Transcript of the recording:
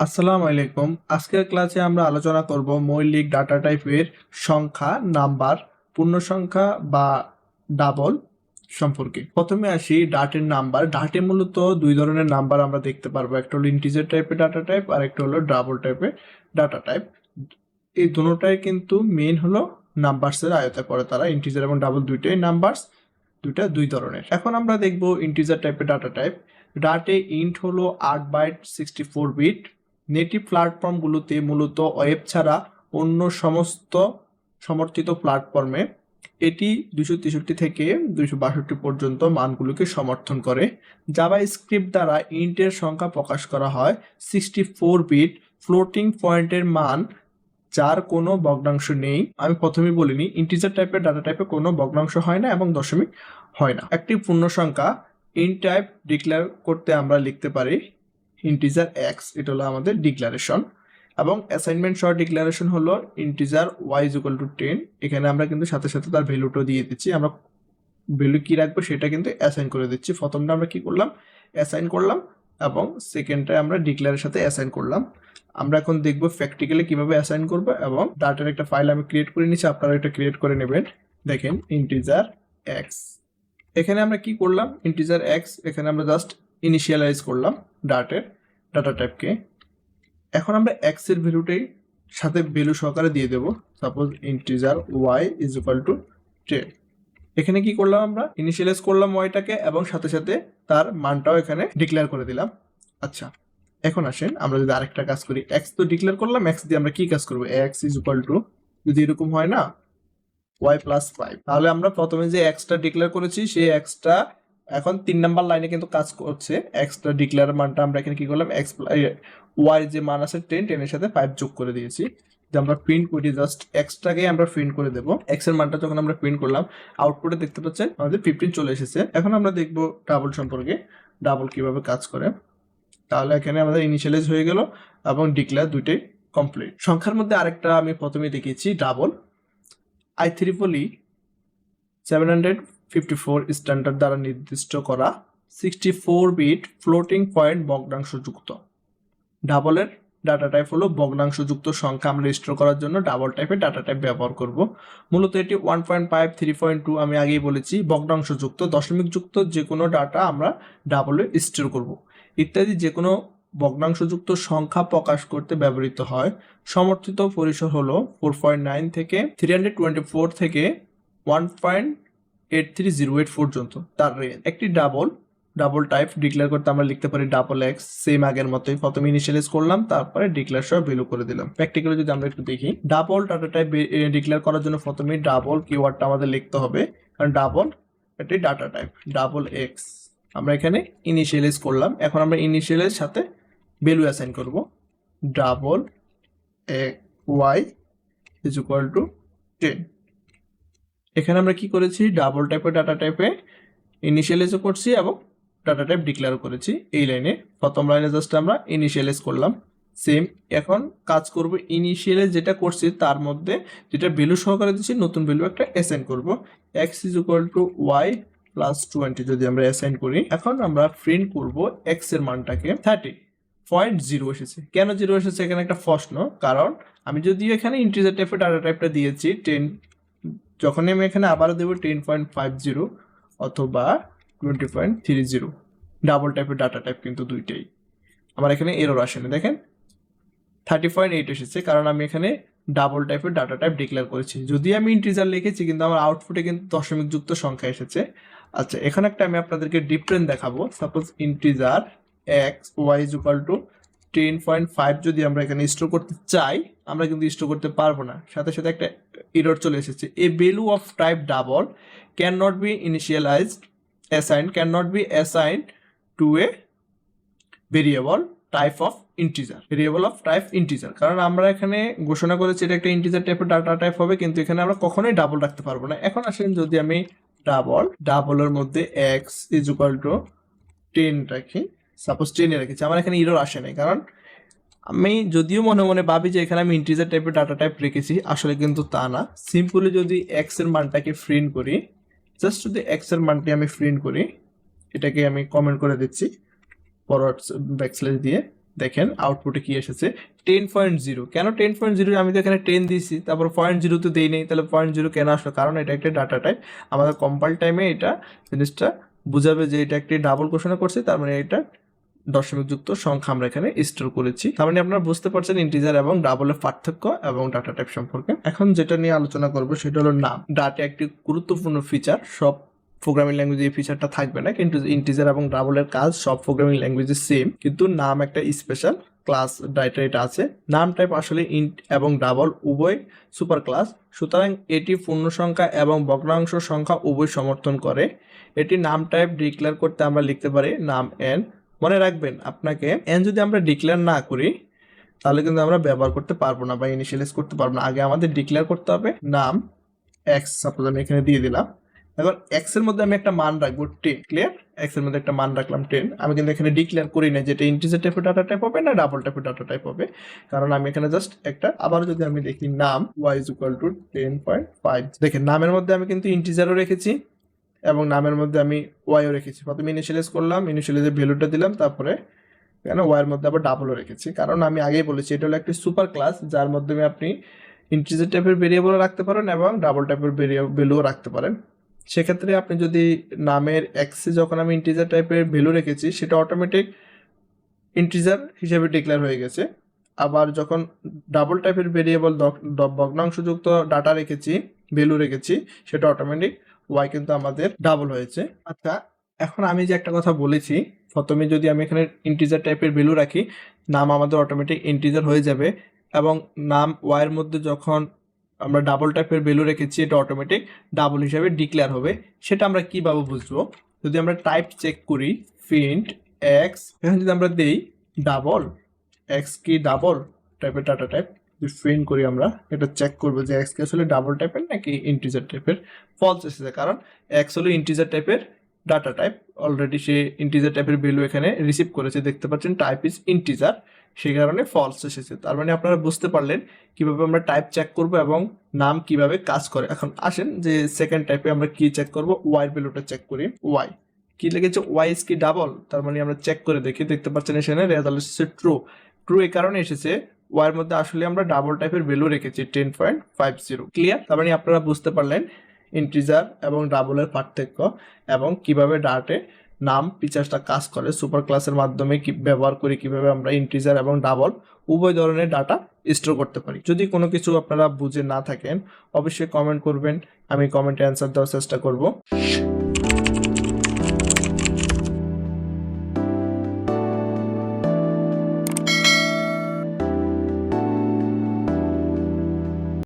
আসসালামু আলাইকুম। আজকের ক্লাসে আমরা আলোচনা করব মৌলিক ডাটা টাইপের সংখ্যা, নাম্বার, পূর্ণ সংখ্যা বা ডাবল সম্পর্কে। প্রথমে আসি ডাটের নাম্বার। ডাটে মূলত দুই ধরনের নাম্বার আমরা দেখতে পারব। একটা হলো ইন্টিজার টাইপের ডাটা টাইপ আর একটা হলো ডাবল টাইপের ডাটা টাইপ এই দুটোটাই কিন্তু মেইন হলো নাম্বারসের আয়তায় পড়ে তারা। ইন্টিজার এবং ডাবল দুইটাই নাম্বারস দুইটা দুই ধরনের। এখন আমরা দেখব ইন্টিজার টাইপের ডাটা টাইপ ডাটে ইন্ট হলো আট byte sixty four bit native প্ল্যাটফর্মগুলোতে মূলত ওয়েব ছাড়া অন্য সমস্ত সমর্থিত প্ল্যাটফর্মে এটি দুশো তেষট্টি থেকে দুশো বাষট্টি পর্যন্ত মানগুলোকে সমর্থন করে। জাভা স্ক্রিপ্ট দ্বারা ইন্টের সংখ্যা প্রকাশ করা হয় সিক্সটি ফোর বিট ফ্লোটিং পয়েন্টের মান, যার কোনো ভগ্নাংশ নেই। আমি প্রথমেই বলিনি, ইন্টিজার টাইপের, ডাটা টাইপে কোনো ভগ্নাংশ হয় না এবং দশমিক হয় না। একটি পূর্ণ সংখ্যা ইন টাইপ ডিক্লেয়ার করতে আমরা লিখতে পারি ইন্টিজার এক্স এটা হলো আমাদের ডিক্লারেশন এবং অ্যাসাইনমেন্ট শর্ট ডিক্লারেশন হলো integer Y equal to ten এখানে আমরা কিন্তু সাথে সাথে তার ভ্যালুটাও দিয়ে দিচ্ছি। আমরা ভ্যালু কি রাখব সেটা কিন্তু অ্যাসাইন করে দিচ্ছি। প্রথমটা আমরা কি করলাম? অ্যাসাইন করলাম এবং সেকেন্ডটা আমরা ডিক্লারের সাথে অ্যাসাইন করলাম। আমরা এখন দেখব প্র্যাকটিক্যালি কীভাবে অ্যাসাইন করব এবং ডাটার একটা ফাইল আমি ক্রিয়েট করে নিচ্ছি। আপনারা এটা ক্রিয়েট করে নেবেন। দেখেন ইন্টিজার এক্স এখানে আমরা কি করলাম? ইন্টিজার এক্স এখানে আমরা জাস্ট ইনিশিয়ালাইজ করলাম ডাটের ডাটা টাইপকে এখন আমরা এক্সের ভ্যালুটাই সাথে ভ্যালু সহকারে দিয়ে দেবো। Suppose integer Y is equal to ten এখানে কি করলাম আমরা? ইনিশিয়ালাইজ করলাম ওয়াইটাকে এবং সাথে সাথে তার মানটাও এখানে ডিক্লেয়ার করে দিলাম। আচ্ছা এখন আসেন আমরা যদি আরেকটা কাজ করি। এক্স তো ডিক্লেয়ার করলাম এক্স দিয়ে আমরা কি কাজ করব? এক্স ইজ ইকুয়াল টু যদি এরকম হয় না ওয়াই প্লাস ফাইভ তাহলে আমরা প্রথমে যে এক্সটা ডিক্লেয়ার করেছি, সেই এক্সটা এখন তিন নাম্বার লাইনে কিন্তু কাজ করছে এক্সটা ডিক্লেয়ার মানটা আমরা এখানে কি করলাম? এক্স ওয়াই যে মান আছে টেন টেনের সাথে ফাইভ যোগ করে দিয়েছি। যে আমরা প্রিন্ট করি জাস্ট এক্সটাকে আমরা প্রিন্ট করে দেবো। এক্সের মানটা যখন আমরা প্রিন্ট করলাম আউটপুটে দেখতে পাচ্ছেন আমাদের ফিফটিন চলে এসেছে। এখন আমরা দেখব ডাবল সম্পর্কে ডাবল কীভাবে কাজ করে। তাহলে এখানে আমাদের ইনিশিয়ালাইজ হয়ে গেল এবং ডিক্লেয়ার দুইটাই কমপ্লিট সংখ্যার মধ্যে আরেকটা আমি প্রথমে দেখিয়েছি double I triple E seven hundred fifty four standard দ্বারা নির্দিষ্ট করা sixty four bit floating point ভগ্নাংশযুক্ত ডাবলের ডাটা টাইপ হলো ভগ্নাংশযুক্ত সংখ্যা আমরা রেজিস্টার করার জন্য ডাবল টাইপের ডাটা টাইপ ব্যবহার করব। মূলত এটি one point five three point two আমি আগেই বলেছি, ভগ্নাংশযুক্ত দশমিকযুক্ত যে কোনো ডাটা আমরা ডাবলে স্টোর করব। ইত্যাদি যে কোনো ভগ্নাংশযুক্ত সংখ্যা প্রকাশ করতে ব্যবহৃত হয়। সমর্থিত পরিসর হলো ফোর পয়েন্ট নাইন থেকে থ্রি হান্ড্রেড টোয়েন্টি ফোর থেকে one point eight three zero eight পর্যন্ত তার রেঞ্জ একটি ডাবল ডাবল টাইপ ডিক্লেয়ার করতে আমরা লিখতে পারি ডাবল এক্স সেম আগের মতোই। প্রথমে ইনিশিয়ালাইজ করলাম, তারপরে ডিক্লেয়ার সহ ভ্যালু করে দিলাম। প্র্যাকটিক্যালি যদি আমরা একটু দেখি ডাবল ডাটা টাইপ ডিক্লেয়ার করার জন্য প্রথমে ডাবল কিওয়ার্ডটা আমাদের লিখতে হবে। কারণ ডাবল এটি ডাটা টাইপ ডাবল এক্স আমরা এখানে ইনিশিয়ালাইজ করলাম। এখন আমরা ইনিশিয়ালাইজ সাথে ভ্যালু অ্যাসাইন করব। Double A Y is equal to ten এখানে আমরা কি করেছি? ডাবল টাইপের ডাটা টাইপে ইনিশিয়ালাইজও করছি এবং ডাটা টাইপ ডিক্লেয়ার করেছি এই লাইনে প্রথম লাইনে জাস্ট আমরা ইনিশিয়ালাইজ করলাম। সেম এখন কাজ করব ইনিশিয়ালাইজ যেটা করছি তার মধ্যে যেটা ভ্যালু সহকারে দিচ্ছি, নতুন ভ্যালু একটা অ্যাসাইন করব। X is equal to Y plus twenty যদি আমরা অ্যাসাইন করি। এখন আমরা প্রিন্ট করব এক্সের মানটাকে। থার্টি পয়েন্ট জিরো এসেছে। কেন জিরো এসেছে? এখানে একটা প্রশ্ন, কারণ আমি যদিও এখানে ইন্টিজার টাইপের ডাটা টাইপটা দিয়েছি টেন যখনই আমি এখানে আবারও দেবো টেন পয়েন্ট ফাইভ জিরো অথবা twenty point three zero double টাইপের ডাটা টাইপ কিন্তু দুইটাই। আমার এখানে এরর আসেনি দেখেন। থার্টি পয়েন্ট এইট এসেছে, কারণ আমি এখানে ডাবল টাইপের ডাটা টাইপ ডিক্লেয়ার করেছি। যদি আমি ইন্টিজার লিখেছি, কিন্তু আমার আউটপুটে কিন্তু দশমিক যুক্ত সংখ্যা এসেছে। আচ্ছা এখানে একটা আমি আপনাদেরকে ডিফারেন্ট দেখাবো। Suppose integer X Y is equal to ten point five যদি আমরা এখানে স্টোর করতে চাই, আমরা কিন্তু স্টোর করতে পারব না। সাথে সাথে একটা ইরর চলে এসেছে। A value of type double cannot be initialized assigned cannot be assigned to a variable type of integer variable of type integer কারণ আমরা এখানে ঘোষণা করেছি এটা একটা ইন্টিজার টাইপের ডাটা টাইপ হবে, কিন্তু এখানে আমরা কখনোই ডাবল রাখতে পারব না। এখন আসেন যদি আমি ডাবল ডাবলের মধ্যে X is equal to ten রাখি। সাপোজ টেনে রেখেছি, আমার এখানে ইরোর আসে নাই, কারণ আমি যদিও মনে মনে ভাবি যে এখানে আমি ইন্টিজার টাইপের ডাটা টাইপ রেখেছি, আসলে কিন্তু তা না। সিম্পলি যদি এক্সের মানটাকে প্রিন্ট করি জাস্ট যদি এক্সের মানটি আমি প্রিন্ট করি, এটাকে আমি কমেন্ট করে দিচ্ছি ফরওয়ার্ড ব্যাকস্ল্যাশ দিয়ে। দেখেন আউটপুটে কি এসেছে? টেন পয়েন্ট জিরো কেন টেন পয়েন্ট জিরো আমি তো এখানে টেন দিয়েছি, তারপর পয়েন্ট জিরো তো দেই নেই, তাহলে পয়েন্ট জিরো কেন আসলো? কারণ এটা একটা ডাটা টাইপ আমাদের কম্পাইল টাইমে এটা জিনিসটা বুঝাবে যে এটা একটি ডাবল ঘোষণা করছে, তার মানে এটা দশমিক যুক্ত সংখ্যা আমরা এখানে স্টোর করেছি। তার মানে আপনারা বুঝতে পারছেন ইন্টিজার এবং ডাবলের পার্থক্য এবং ডাটা টাইপ সম্পর্কে। এখন যেটা নিয়ে আলোচনা করব সেটা হলো নাম ডাটা একটি গুরুত্বপূর্ণ ফিচার সব প্রোগ্রামিং ল্যাঙ্গুয়েজে এই ফিচারটা থাকবে না, কিন্তু ইন্টিজার এবং ডাবলের কাজ সব প্রোগ্রামিং ল্যাঙ্গুয়েজে সেম কিন্তু নাম একটা স্পেশাল ক্লাস ডাটা এটা আছে। নাম টাইপ আসলে ইন্ট এবং ডাবল উভয় সুপার ক্লাস সুতরাং এটি পূর্ণ সংখ্যা এবং ভগ্নাংশ সংখ্যা উভয় সমর্থন করে। এটি নাম টাইপ ডিক্লেয়ার করতে আমরা লিখতে পারি নাম এন মনে রাখবেন, আপনাকে এন যদি আমরা ডিক্লেয়ার না করি, তাহলে কিন্তু আমরা ব্যবহার করতে পারব না বা ইনিশিয়ালাইজ করতে পারব না। আগে আমাদের ডিক্লেয়ার করতে হবে, নাম এক্স সাপোজ আমি এখানে দিয়ে দিলাম। এখন এক্সের মধ্যে আমি একটা মান রাখব টেন ক্লিয়ার এক্সের মধ্যে একটা মান রাখলাম টেন আমি কিন্তু এখানে ডিক্লেয়ার করি না যেটা ইন্টিজার টাইপের ডাটা টাইপ হবে না ডাবল টাইপের ডাটা টাইপ হবে। কারণ আমি এখানে জাস্ট একটা আবার যদি আমি দেখি, num Y is equal to ten point five দেখেন, নামের মধ্যে আমি কিন্তু ইন্টিজারও রেখেছি। এবং নামের মধ্যে আমি ওয়াইও রেখেছি। প্রথমে ইনিশিয়ালাইজ করলাম ইনিশিয়ালাইজের ভ্যালুটা দিলাম, তারপরে কেন ওয়াইয়ের মধ্যে আবার ডাবলও রেখেছি। কারণ আমি আগেই বলেছি, এটা হলো একটি সুপার ক্লাস যার মাধ্যমে আপনি ইন্টিজার টাইপের ভেরিয়েবলও রাখতে পারেন এবং ডাবল টাইপের ভ্যালুও রাখতে পারেন। সেক্ষেত্রে আপনি যদি নামের এক্সে যখন আমি ইন্টিজার টাইপের ভ্যালু রেখেছি, সেটা অটোমেটিক ইন্টিজার হিসেবে ডিক্লেয়ার হয়ে গেছে। আবার যখন ডাবল টাইপের ভেরিয়েবল ভগ্নাংশযুক্ত ডাটা রেখেছি ভ্যালু রেখেছি, সেটা অটোমেটিক ওয়াই কিন্তু আমাদের ডাবল হয়েছে। আচ্ছা এখন আমি যে একটা কথা বলেছি, প্রথমে যদি আমি এখানে ইন্টিজার টাইপের ভ্যালু রাখি, নাম আমাদের অটোমেটিক ইন্টিজার হয়ে যাবে এবং নাম ওয়াইয়ের মধ্যে যখন আমরা ডাবল টাইপের ভ্যালু রেখেছি, এটা অটোমেটিক ডাবল হিসাবে ডিক্লেয়ার হবে। সেটা আমরা কীভাবে বুঝব? যদি আমরা টাইপ চেক করি প্রিন্ট এক্স এখানে যদি আমরা দেই ডাবল এক্স কি ডাবল টাইপের টাটা টাইপ প্রিন্ট করি আমরা। এটা চেক করব যে এক্স আসলে ডাবল টাইপের নাকি ইন্টিজার টাইপের ফলস এসেছে, কারণ এক্স হলো ইন্টিজার টাইপের ডাটা টাইপ অলরেডি সে ইন্টিজার টাইপের ভ্যালু এখানে রিসিভ করেছে। দেখতে পাচ্ছেন টাইপ ইজ ইন্টিজার সেই কারণে ফলস এসেছে। তার মানে আপনারা বুঝতে পারলেন কীভাবে আমরা টাইপ চেক করব এবং নাম কীভাবে কাজ করে। এখন আসেন যে সেকেন্ড টাইপে আমরা কি চেক করব? ওয়াই ভ্যালুটা চেক করি। ওয়াই কি লেগেছে? ওয়াই কি ডাবল তার মানে আমরা চেক করে দেখি। দেখতে পাচ্ছেন এখানে রেজাল্ট এসেছে ট্রু ট্রু এই কারণে এসেছে ওয়ার মধ্যে আসলে আমরা ডাবল টাইপের ভ্যালু রেখেছি ten point five zero clear তার মানে আপনারা বুঝতে পারলেন ইন্টিজার এবং ডাবলের পার্থক্য এবং কীভাবে ডাটে নাম ফিচার্সটা কাজ করে সুপার ক্লাসের মাধ্যমে কি ব্যবহার করি কীভাবে আমরা ইন্টিজার এবং ডাবল উভয় ধরনের ডাটা স্টোর করতে পারি। যদি কোনো কিছু আপনারা বুঝে না থাকেন, অবশ্যই কমেন্ট করবেন, আমি কমেন্টে অ্যান্সার দেওয়ার চেষ্টা করব।